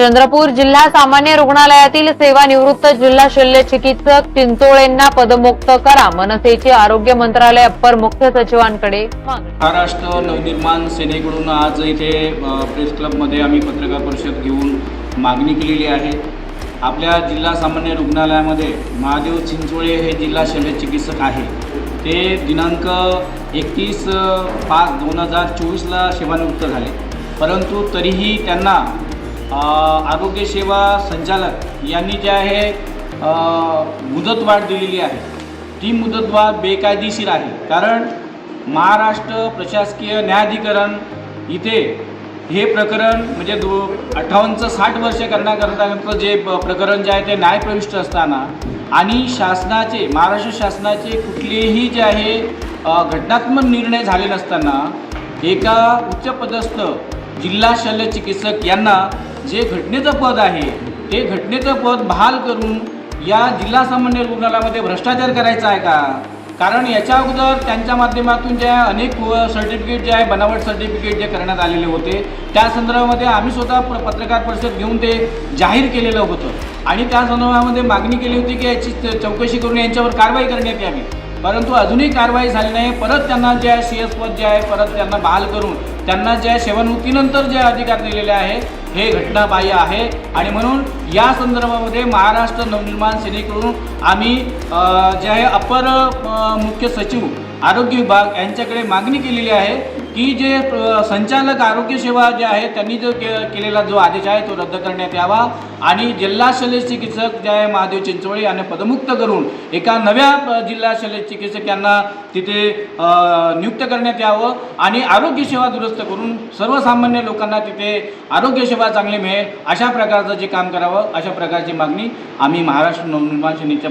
चंद्रपूर जिल्हा सामान्य रुग्णालयातील सेवानिवृत्त जिल्हा शल्य चिकित्सक चिंचोळेंना पदमुक्त करा. मनसेचे आरोग्य मंत्रालय अप्पर मुख्य सचिवांकडे महाराष्ट्र नवनिर्माण सेनेकडून आज इथे प्रेस क्लबमध्ये आम्ही पत्रकार परिषद घेऊन मागणी केलेली आहे. आपल्या जिल्हा सामान्य रुग्णालयामध्ये महादेव चिंचोळे हे जिल्हा शल्यचिकित्सक आहे. ते दिनांक एकतीस पाच दोन हजार चोवीसला सेवानिवृत्त झाले. परंतु तरीही त्यांना आरोग्यसेवा संचालक यांनी जे आहे मुदतवाढ दिलेली आहे. ती मुदतवाढ बेकायदेशीर आहे. कारण महाराष्ट्र प्रशासकीय न्यायाधिकरण इथे हे प्रकरण म्हणजे दो अठ्ठावन्नचं साठ वर्ष करण्याकरता जे प्रकरण जे आहे ते न्यायप्रविष्ट असताना आणि शासनाचे महाराष्ट्र शासनाचे कुठलेही जे आहे घटनात्मक निर्णय झाले नसताना एका उच्चपदस्थ जिल्हा शल्य चिकित्सक यांना जे घटनेचं पद आहे ते घटनेचं पद बहाल करून या जिल्हा सामान्य रुग्णालयामध्ये भ्रष्टाचार करायचा आहे का? कारण याच्या अगोदर त्यांच्या माध्यमातून ज्या अनेक सर्टिफिकेट जे आहे बनावट सर्टिफिकेट जे करण्यात आलेले होते त्या संदर्भामध्ये आम्ही स्वतः प्र- पत्रकार परिषद घेऊन ते जाहीर केलेलं होतं. आणि त्या संदर्भामध्ये मागणी केली होती की याची चौकशी करून यांच्यावर कारवाई करण्यात यावी. परंतु अजूनही कारवाई झाली नाही. परत त्यांना जे आहे सी एस पद जे आहे परत त्यांना बहाल करून त्यांना जे आहे सेवानिवृत्तीनंतर जे अधिकार दिलेले आहे हे घटनाबाह्य आहे. आणि म्हणून या संदर्भामध्ये महाराष्ट्र नवनिर्माण सेनेकडून आम्ही जे आहे अपर मुख्य सचिव आरोग्य विभाग यांच्याकडे मागणी केलेली आहे. की जे संचालक आरोग्य सेवा जे आहे त्यांनी जो के केलेला जो आदेश आहे तो रद्द करण्यात यावा. आणि जिल्हा शल्य चिकित्सक जे आहे महादेव चिंचोळे यांना पदमुक्त करून एका नव्या जिल्हा शल्य चिकित्सक यांना तिथे नियुक्त करण्यात यावं. आणि आरोग्य सेवा दुरुस्त करून सर्वसामान्य लोकांना तिथे आरोग्य सेवा चांगली मिळेल अशा प्रकारचं जे काम करावं अशा प्रकारची मागणी आम्ही महाराष्ट्र नवनिर्माण सेनेच्या